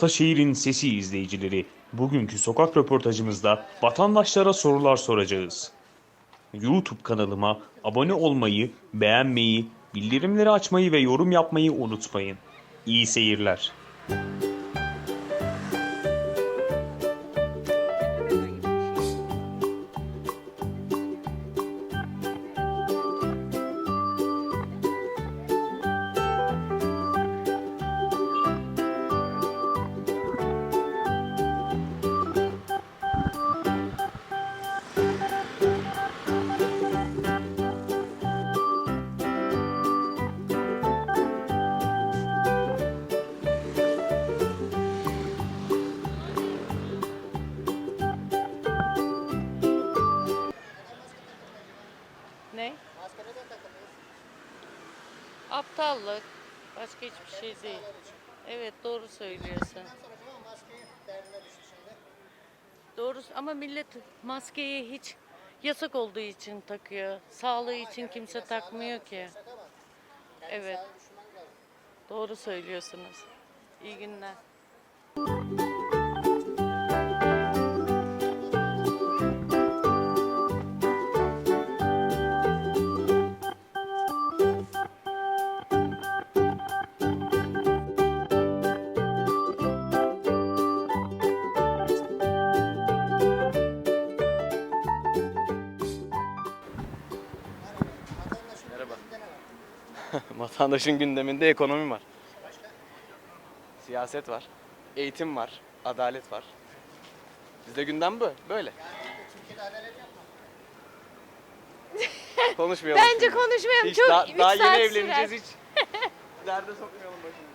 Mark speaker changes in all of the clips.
Speaker 1: Ataşehir'in sesi izleyicileri. Bugünkü sokak röportajımızda vatandaşlara sorular soracağız. YouTube kanalıma abone olmayı, beğenmeyi, bildirimleri açmayı ve yorum yapmayı unutmayın. İyi seyirler.
Speaker 2: Aptallık. Başka hiçbir şey değil. Evet doğru söylüyorsun. Doğru ama millet maskeyi hiç yasak olduğu için takıyor. Sağlığı için kimse takmıyor ki. Evet. Doğru söylüyorsunuz. İyi günler.
Speaker 3: Vatandaşın gündeminde ekonomi var. Siyaset var. Eğitim var. Adalet var. Bizde gündem bu. Böyle. Konuşmayalım.
Speaker 4: Bence
Speaker 3: şimdi.
Speaker 4: konuşmayalım.
Speaker 3: Hiç
Speaker 4: Çok
Speaker 3: daha, daha yeni evleneceğiz hiç. Derde sokmayalım başımızı.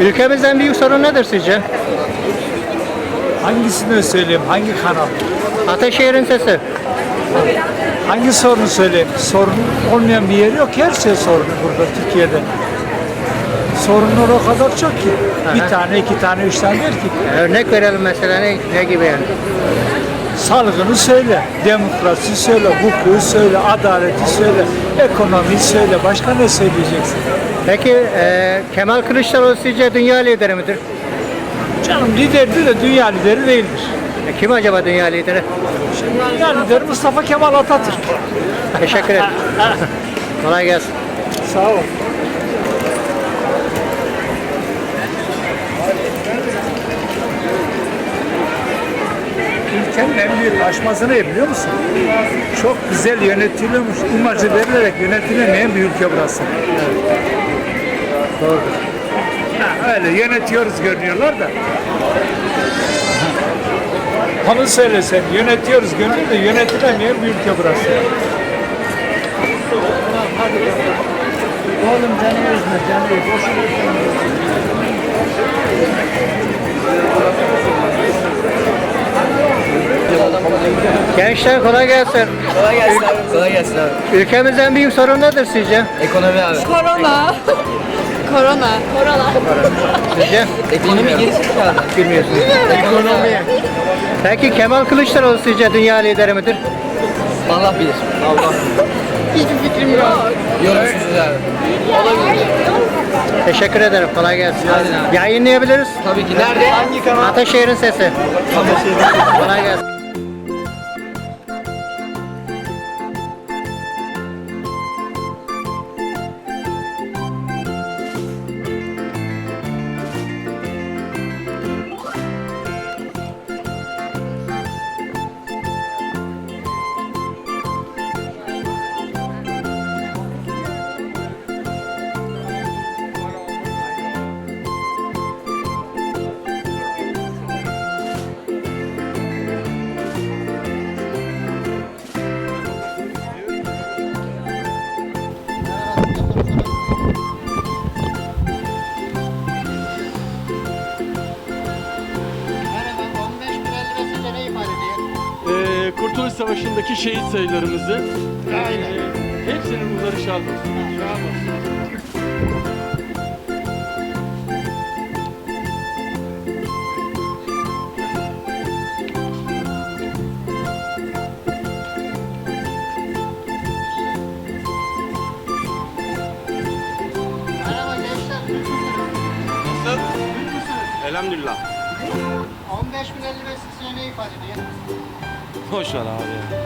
Speaker 5: Ülkemizden büyük sorun nedir sizce?
Speaker 6: Hangisini söyleyeyim? Hangi kanal?
Speaker 5: Ataşehir'in sesi.
Speaker 6: Hangi sorunu söyleyeyim? Sorun olmayan bir yer yok. Her şey sorun burada Türkiye'de. Sorunlar o kadar çok ki. Bir tane, iki tane, üç tane der ki.
Speaker 5: Örnek verelim mesela ne, ne gibi yani?
Speaker 6: Salgını söyle, demokrasi söyle, hukuku söyle, adaleti söyle, ekonomiyi söyle. Başka ne söyleyeceksin?
Speaker 5: Peki e, Kemal Kılıçdaroğlu sizce dünya lideri midir?
Speaker 6: Canım liderdi de dünya lideri değildir.
Speaker 5: E, kim acaba dünya lideri?
Speaker 6: Dünya lideri Mustafa Kemal Atatürk.
Speaker 5: Teşekkür ederim. Kolay gelsin.
Speaker 6: Sağ ol. En büyük aşması ne biliyor musun? Çok güzel yönetiliyormuş imajı verilerek yönetilemeyen bir ülke burası. Doğru. Ha, öyle yönetiyoruz görünüyorlar da. Onu söylesem yönetiyoruz görünüyor da yönetilemeyen bir ülke burası. Oğlum canı üzme, canı üzme.
Speaker 5: Gençler kolay gelsin.
Speaker 7: Kolay gelsin abi. Kolay gelsin abi.
Speaker 5: Ülkemizden büyük sorun nedir sizce?
Speaker 7: Ekonomi abi.
Speaker 4: Korona. Korona. Korona.
Speaker 5: Sizce?
Speaker 7: Ekonomi gerisi kaldı.
Speaker 5: Bilmiyorsunuz. Ekonomi. Peki Kemal Kılıçdaroğlu sizce dünya lideri midir?
Speaker 7: Allah bilir. Allah.
Speaker 4: Hiçbir fikrim yok.
Speaker 7: Yorumsuzuz abi.
Speaker 5: Teşekkür ederim. Kolay gelsin.
Speaker 7: Hadi abi.
Speaker 5: Yayınlayabiliriz.
Speaker 7: Tabii ki. Nerede? Hangi kanal?
Speaker 5: Ataşehir'in sesi. Kolay gelsin.
Speaker 8: Savaşı'ndaki şehit sayılarımızı
Speaker 5: Aynen.
Speaker 8: ee, hepsinin ruhları şad olsun. Şad olsun.
Speaker 3: Elhamdülillah.
Speaker 5: 15 bin 55 sizce ne ifade ediyor?
Speaker 3: Boş ver abi ya.